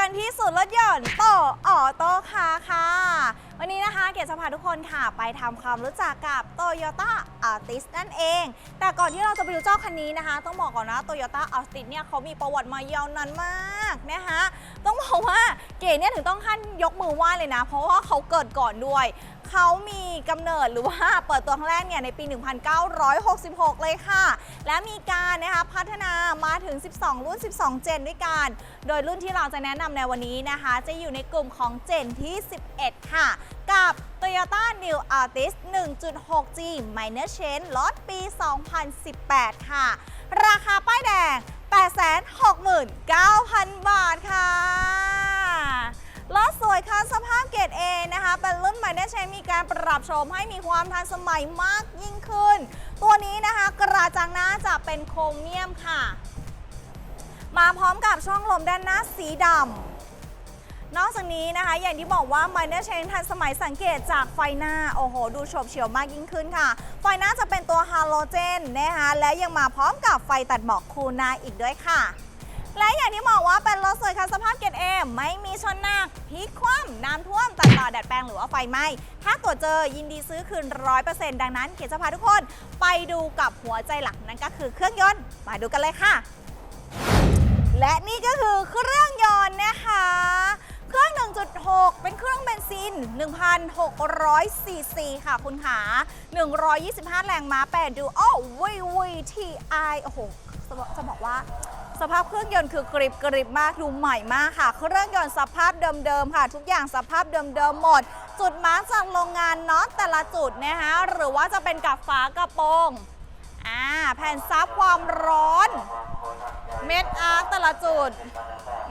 กันที่ศูนย์รถยนต์โตออโต้คาร์ค่ะ วันนี้นะคะเกศจะพาทุกคนค่ะไปทำความรู้จักกับ Toyota Altis นั่นเอง แต่ก่อนที่เราจะไปดูเจ้าคันนี้นะคะ ต้องบอกก่อนนะ Toyota Altis เนี่ยเขามีประวัติมายาวนานมากนะคะต้องบอกว่าเก๋เนี่ยถึงต้องขั้นยกมือไหว้เลยนะ เพราะว่าเขาเกิดก่อนด้วยเขามีกำเนิดหรือว่าเปิดตัวครั้งแรกเนี่ยในปี 1966 เลยค่ะ และมีการนะคะพัฒนามาถึง 12 รุ่น 12 เจนด้วยกัน โดยรุ่นที่เราจะแนะนำในวันนี้นะคะ จะอยู่ในกลุ่มของเจนที่ 11 ค่ะ กับ Toyota New Altis 1.6G Minor Change รถปี 2018 ค่ะ ราคาป้ายแดง 869,000 บาทค่ะ รถสวยค่ะสภาพเกรด A นะคะ เป็นรุ่นใหม่ได้ใช้มีการปรับโฉมให้มีความทันสมัยมากยิ่งขึ้น ตัวนี้นะคะกระจังหน้าจะเป็นโครเมียมค่ะ มาพร้อมกับช่องลมด้านหน้าสีดำ นอกจากนี้นะคะ อย่างที่บอกว่า Minor Change ทันสมัยสังเกตจากไฟหน้า โอ้โห ดูโฉบเฉี่ยวมากยิ่งขึ้นค่ะ ไฟหน้าจะเป็นตัวฮาโลเจนนะคะและยังมาพร้อมกับไฟตัดหมอกคูลนาอีกด้วยค่ะ และอย่างที่บอกว่าเป็นรถสวยค่ะสภาพเกรดเอไม่มีชนหนักพลิกคว่ำน้ำท่วมตัดต่อดัดแปลงหรือว่าไฟไหม้ถ้าตรวจเจอยินดีซื้อคืน 100%ดังนั้นเกรดจะพาทุกคนไปดูกับหัวใจหลักนั่นก็คือเครื่องยนต์มาดูกันเลยค่ะและนี่ก็คือเค 6 เป็นเครื่องเบนซิน 1,600ซีซีค่ะคุณขา125 แรงม้า8ดูโอ้วีวีทีไอโอ้โหจะบอกจะบอกว่าสภาพเครื่องยนต์คือกริบกริบมากดูใหม่มากค่ะ เครื่องยนต์สภาพเดิมๆค่ะ ทุกอย่างสภาพเดิมๆหมด จุดมาร์กจากโรงงานน็อตแต่ละจุดนะคะหรือว่าจะเป็นกับฝากระโปรงอ่าแผ่นซับความร้อน เม็ดอาร์แต่ละจุด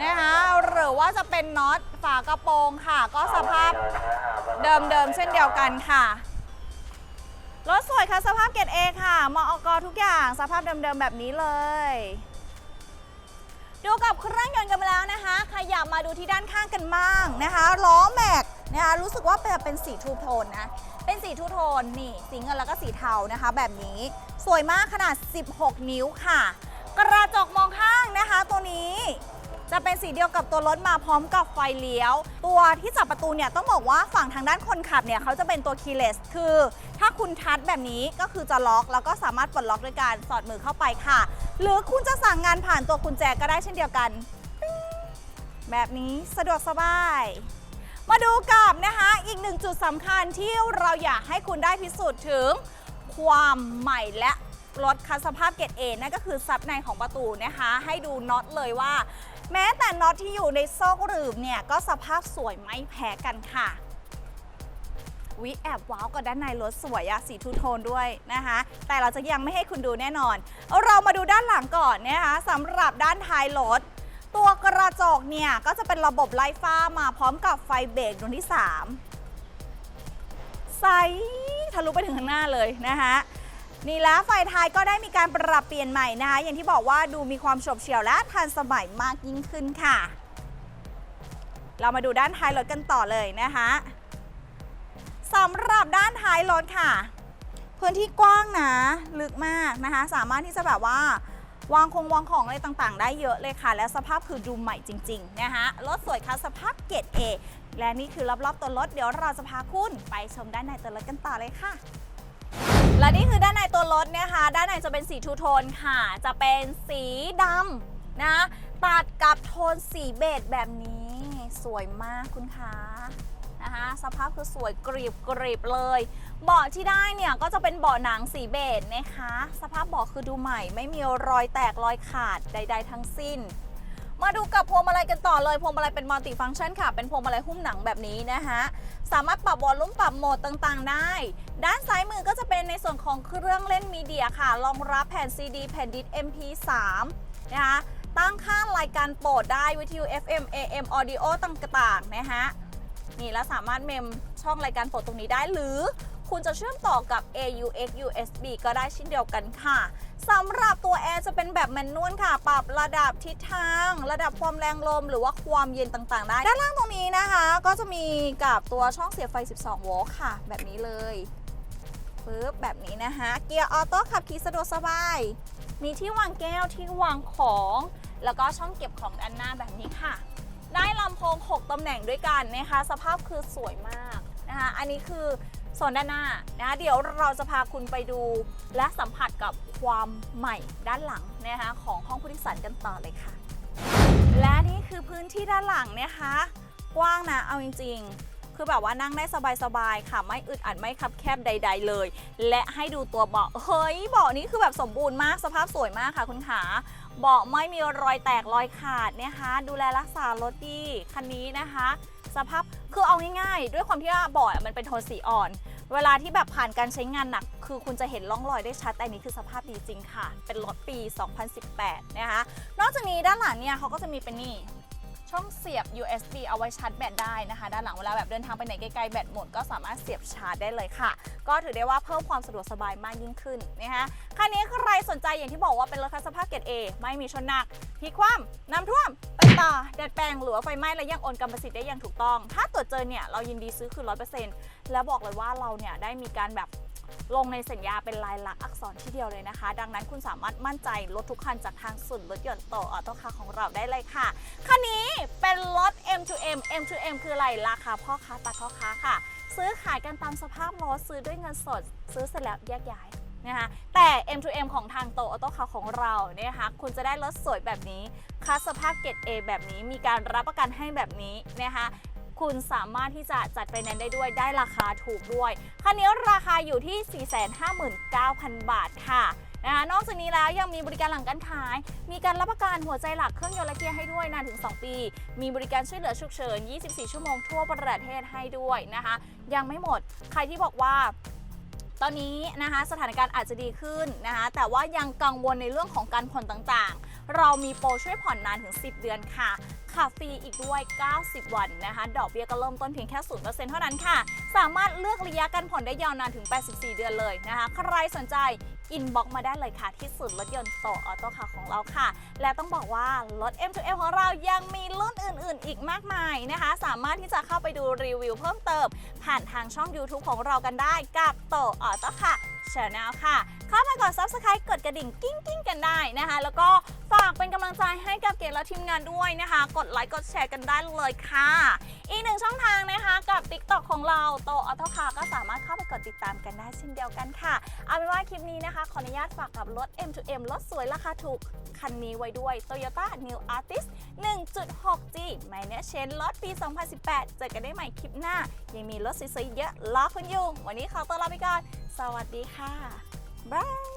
นะคะหรือว่าจะเป็นน็อตฝากระโปรงค่ะ ก็สภาพเดิมๆเช่นเดียวกันค่ะรถสวยค่ะสภาพเกรดเอค่ะมอกทุกอย่างสภาพเดิมๆแบบนี้เลย ดูกับเครื่องยนต์กันไปแล้วนะคะ ขยับมาดูที่ด้านข้างกันบ้างนะคะล้อแม็กนะคะรู้สึกว่าเป็นเป็นสีทูโทนนะ เป็นสีทูโทนนี่สีเงินแล้วก็สีเทานะคะ แบบนี้สวยมากขนาด 16 นิ้วค่ะ กระจกมองข้างนะคะตัวนี้ จะเป็นสีเดียวกับตัวรถมาพร้อมกับไฟเลี้ยว ตัวที่จับประตูเนี่ยต้องบอกว่าฝั่งทางด้านคนขับเนี่ยเขาจะเป็นตัวคีเลสคือ ถ้าคุณทัชแบบนี้ก็คือจะล็อก แล้วก็สามารถปลดล็อกด้วยการสอดมือเข้าไปค่ะ หรือคุณจะสั่งงานผ่านตัวกุญแจก็ได้เช่นเดียวกัน แบบนี้สะดวกสบายมาดูกับนะคะอีกหนึ่งจุดสำคัญที่เราอยากให้คุณได้พิสูจน์ถึงความใหม่และรถคันสภาพเกรดเอนั่นก็คือซับในของประตูนะคะ ให้ดูน็อตเลยว่า แม้แต่น็อตที่อยู่ในซอกหลืบเนี่ยก็สภาพสวยไม่แพ้กันค่ะ วิแอบว้าวกับด้านในรถสวยอะสีทูโทนด้วยนะคะ แต่เราจะยังไม่ให้คุณดูแน่นอน เรามาดูด้านหลังก่อนนะคะสำหรับด้านท้ายรถตัวกระจกเนี่ยก็จะเป็นระบบไล่ฟ้ามาพร้อมกับไฟเบรกดวงที่ 3 ใสทะลุไปถึงข้างหน้าเลยนะคะ นี่แล้วไฟท้ายก็ได้มีการปรับเปลี่ยนใหม่นะคะ อย่างที่บอกว่าดูมีความโฉบเฉี่ยวและทันสมัยมากยิ่งขึ้นค่ะ เรามาดูด้านท้ายรถกันต่อเลยนะคะสำหรับด้านท้ายรถค่ะ พื้นที่กว้างนะลึกมากนะคะ สามารถที่จะแบบว่าวางคงวางของอะไรต่างๆ ได้เยอะเลยค่ะ และสภาพคือดูใหม่จริง ๆ นะคะรถสวยค่ะสภาพเกรด A และนี่คือรอบๆตัวรถเดี๋ยวเราจะพาคุณไปชมด้านในตัวรถกันต่อเลยค่ะ และนี่คือด้านในตัวรถนะคะ ด้านในจะเป็นสีทูโทนค่ะ จะเป็นสีดำนะ ตัดกับโทนสีเบจแบบนี้ สวยมากคุณคะนะคะสภาพคือสวยกรีบกรีบเลย เบาะที่ได้เนี่ยก็จะเป็นเบาะหนังสีเบจนะคะ สภาพเบาะคือดูใหม่ ไม่มีรอยแตกรอยขาดใด ๆ ทั้งสิ้น มาดูกับพวงมาลัยกันต่อเลยพวงมาลัยเป็นมัลติฟังก์ชันค่ะ เป็นพวงมาลัยหุ้มหนังแบบนี้นะคะสามารถปรับวอลลุ่มปรับโหมดต่างๆ ได้ ด้านซ้ายมือก็จะเป็นในส่วนของเครื่องเล่นมีเดียค่ะรองรับแผ่น CD แผ่นดิส MP3 นะคะตั้งค่ารายการโปรดได้วิทยุ FM AM Audio ต่างๆ นะคะนี่แล้วสามารถเมมช่องรายการโปรดตรงนี้ได้หรือ คุณจะเชื่อมต่อกับ AUX USB ก็ได้เช่นเดียวกันค่ะสำหรับตัวแอร์จะเป็นแบบแมนนวลค่ะ ปรับระดับทิศทาง ระดับความแรงลม หรือว่าความเย็นต่างๆ ได้ ด้านล่างตรงนี้นะคะ ก็จะมีกับตัวช่องเสียบไฟ 12 โวลต์ค่ะ แบบนี้เลยปึ๊บแบบนี้นะคะ เกียร์ออโต้ขับขี่สะดวกสบาย มีที่วางแก้วที่วางของ แล้วก็ช่องเก็บของด้านหน้าแบบนี้ค่ะ ได้ลำโพง 6ตำแหน่งด้วยกันนะคะ สภาพคือสวยมากนะคะ อันนี้คือ โซนด้านหน้านะคะเดี๋ยวเราจะพาคุณไปดูและสัมผัสกับความใหม่ด้านหลังนะคะของห้องผู้โดยสารกันต่อเลยค่ะ และนี่คือพื้นที่ด้านหลังนะคะ กว้างนะเอาจริง ๆ คือแบบว่านั่งได้สบายๆค่ะ ไม่อึดอัดไม่คับแคบใด ๆ เลย และให้ดูตัวเบาะเฮ้ยเบาะนี้คือแบบสมบูรณ์มากสภาพสวยมากค่ะคุณขาเบาะไม่มีรอยแตกรอยขาดนะคะ ดูแลรักษารถดีคันนี้นะคะ สภาพ คือเอาง่ายๆ ด้วยความที่ว่าเบอยมันเป็นโทนสีอ่อน เวลาที่แบบผ่านการใช้งานหนัก คือคุณจะเห็นร่องรอยได้ชัดแต่นนี้คือสภาพดีจริงค่ะ เป็นรถปี 2018 นะคะ นอกจากนี้ด้านหลังเนี่ยเขาก็จะมีเป็นนี่ ช่องเสียบ USB เอาไว้ชาร์จแบตได้นะคะ ด้านหลังเวลาแบบเดินทางไปไหนไกลๆแบตหมดก็สามารถเสียบชาร์จได้เลยค่ะ ก็ถือได้ว่าเพิ่มความสะดวกสบายมากยิ่งขึ้นนะคะคันนี้ใครสนใจอย่างที่บอกว่าเป็นรถคันสภาพเกรด A ไม่มีชนหนักพลิกคว่ำน้ำท่วมไปต่อดัดแปลงหรือว่าไฟไหม้และยังโอนกรรมสิทธิ์ได้อย่างถูกต้อง ถ้าตรวจเจอเนี่ยเรายินดีซื้อคืนร้อยเปอร์เซ็นต์แล้วบอกเลยว่าเราเนี่ยได้มีการแบบ ลงในสัญญาเป็นลายลักษณ์อักษรที่เดียวเลยนะคะ ดังนั้นคุณสามารถมั่นใจรถทุกคันจากทางศูนย์รถยนต์โตออโต้คาร์ของเราได้เลยค่ะ คันนี้เป็นรถ M2M M2M คืออะไรราคาพ่อค้าตัดพ่อค้าค่ะ ซื้อขายกันตามสภาพรถซื้อด้วยเงินสด ซื้อเสร็จแล้วแยกย้ายนะคะแต่ M2M ของทางโตออโต้คาร์ของเราเนี่ยนะคะคุณจะได้รถสวยแบบนี้คัสสภาพเกรด A แบบนี้มีการรับประกันให้แบบนี้นะคะ คุณสามารถที่จะจัดไฟแนนซ์ได้ด้วยได้ราคาถูกด้วย คันนี้ราคาอยู่ที่ 459,000 บาทค่ะนะคะนอกจากนี้แล้วยังมีบริการหลังการขาย มีการรับประกันหัวใจหลักเครื่องยนต์และเกียร์ให้ด้วยนานถึง 2 ปี มีบริการช่วยเหลือฉุกเฉิน 24 ชั่วโมงทั่วประเทศให้ด้วยนะคะ ยังไม่หมด ใครที่บอกว่าตอนนี้นะคะสถานการณ์อาจจะดีขึ้นนะคะแต่ว่ายังกังวลในเรื่องของการผ่อนต่างๆ เรามีโปรช่วยผ่อนนานถึง 10 เดือนค่ะขับฟรีอีกด้วย 90 วันนะคะ ดอกเบี้ยก็เริ่มต้นเพียงแค่0%เท่านั้นค่ะ สามารถเลือกระยะการผ่อนได้ยาวนานถึง 84 เดือนเลยนะคะ ใครสนใจอินบ็อกมาได้เลยค่ะ ที่ศูนย์รถยนต์โตออโต้คาร์ของเราค่ะ และต้องบอกว่ารถ M2M ของเรายังมีรุ่นอื่น ๆ อีกมากมายนะคะ สามารถที่จะเข้าไปดูรีวิวเพิ่มเติม ผ่านทางช่อง YouTube ของเรากันได้กับโตออโต้ค่ะ Channel ค่ะ เข้ามาก่อน Subscribe กดกระดิ่งกิ้งกิ้งกันได้นะคะ แล้วก็ฝากเป็นกำลังใจให้กับเกดและทีมงานด้วยนะคะ กดไลค์กดแชร์กันได้เลยค่ะ อีกหนึ่งช่องทางนะคะกับ TikTok ของเราโตออโต้คาก็สามารถเข้าไปกดติดตามกันได้เช่นเดียวกันค่ะ เอาเป็นว่าคลิปนี้นะคะ ขออนุญาตฝากกับรถ M2M รถสวยราคาถูกคันนี้ไว้ด้วย Toyota New Artist 1.6G m i n u s h a n รถปี 2018 เจอกันได้ใหม่คลิปหน้า ยังมีรถสวยๆเยอะรอคุณอยู่ วันนี้ขอตัวลาไปก่อน สวัสดีค่ะ บาย